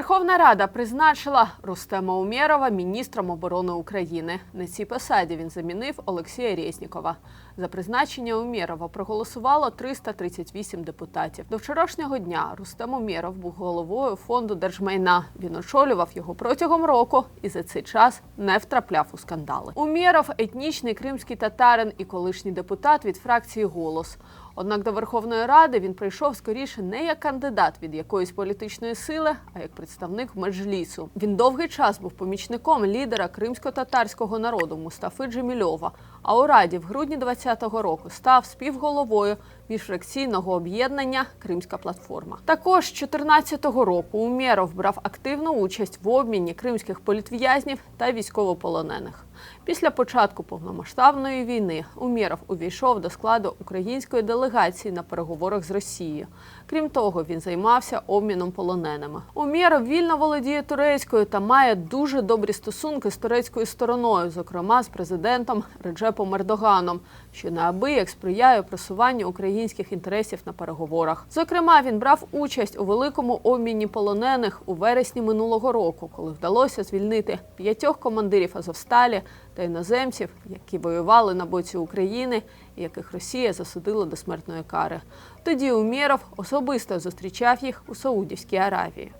Верховна Рада призначила Рустема Умєрова міністром оборони України. На цій посаді він замінив Олексія Резнікова. За призначення Умєрова проголосувало 338 депутатів. До вчорашнього дня Рустем Умєров був головою фонду держмайна. Він очолював його протягом року і за цей час не втрапляв у скандали. Умєров – етнічний кримський татарин і колишній депутат від фракції Голос. Однак до Верховної Ради він прийшов скоріше не як кандидат від якоїсь політичної сили, а як представник меджлісу. Він довгий час був помічником лідера кримсько-татарського народу Мустафи Джемільова. А у раді в грудні 2020 року став співголовою міжфракційного об'єднання Кримська платформа. Також з 2014 року Умєров брав активну участь в обміні кримських політв'язнів та військовополонених. Після початку повномасштабної війни Умєров увійшов до складу української делегації на переговорах з Росією. Крім того, він займався обміном полоненими. Умєров вільно володіє турецькою та має дуже добрі стосунки з турецькою стороною, зокрема з президентом Реджепом Ердоганом, що неабияк сприяє просуванню українських інтересів на переговорах. Зокрема, він брав участь у великому обміні полонених у вересні минулого року, коли вдалося звільнити п'ятьох командирів Азовсталі та іноземців, які воювали на боці України яких Росія засудила до смертної кари. Тоді Умєров особисто зустрічав їх у Саудівській Аравії.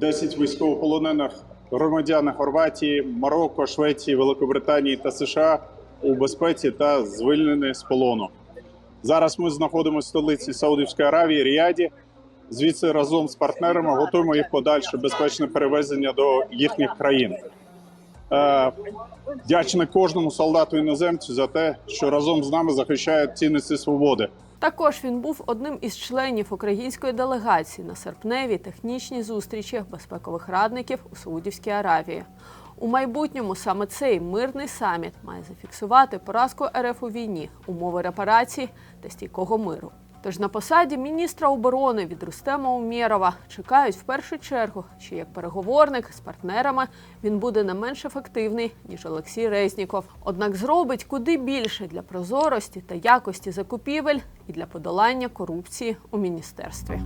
10 військовополонених громадян Хорватії, Марокко, Швеції, Великобританії та США у безпеці та звільнені з полону. Зараз ми знаходимося в столиці Саудівської Аравії, Ріаді. Звідси разом з партнерами готуємо їх подальше безпечне перевезення до їхніх країн. Е, Вдячний кожному солдату іноземцю за те, що разом з нами захищають цінності свободи. Також він був одним із членів української делегації на серпневій технічній зустрічі безпекових радників у Саудівській Аравії. У майбутньому саме цей мирний саміт має зафіксувати поразку РФ у війні, умови репарацій та стійкого миру. Тож на посаді міністра оборони від Рустема Умєрова чекають в першу чергу, що як переговорник з партнерами він буде не менш ефективний ніж Олексій Резніков. Однак зробить куди більше для прозорості та якості закупівель і для подолання корупції у міністерстві.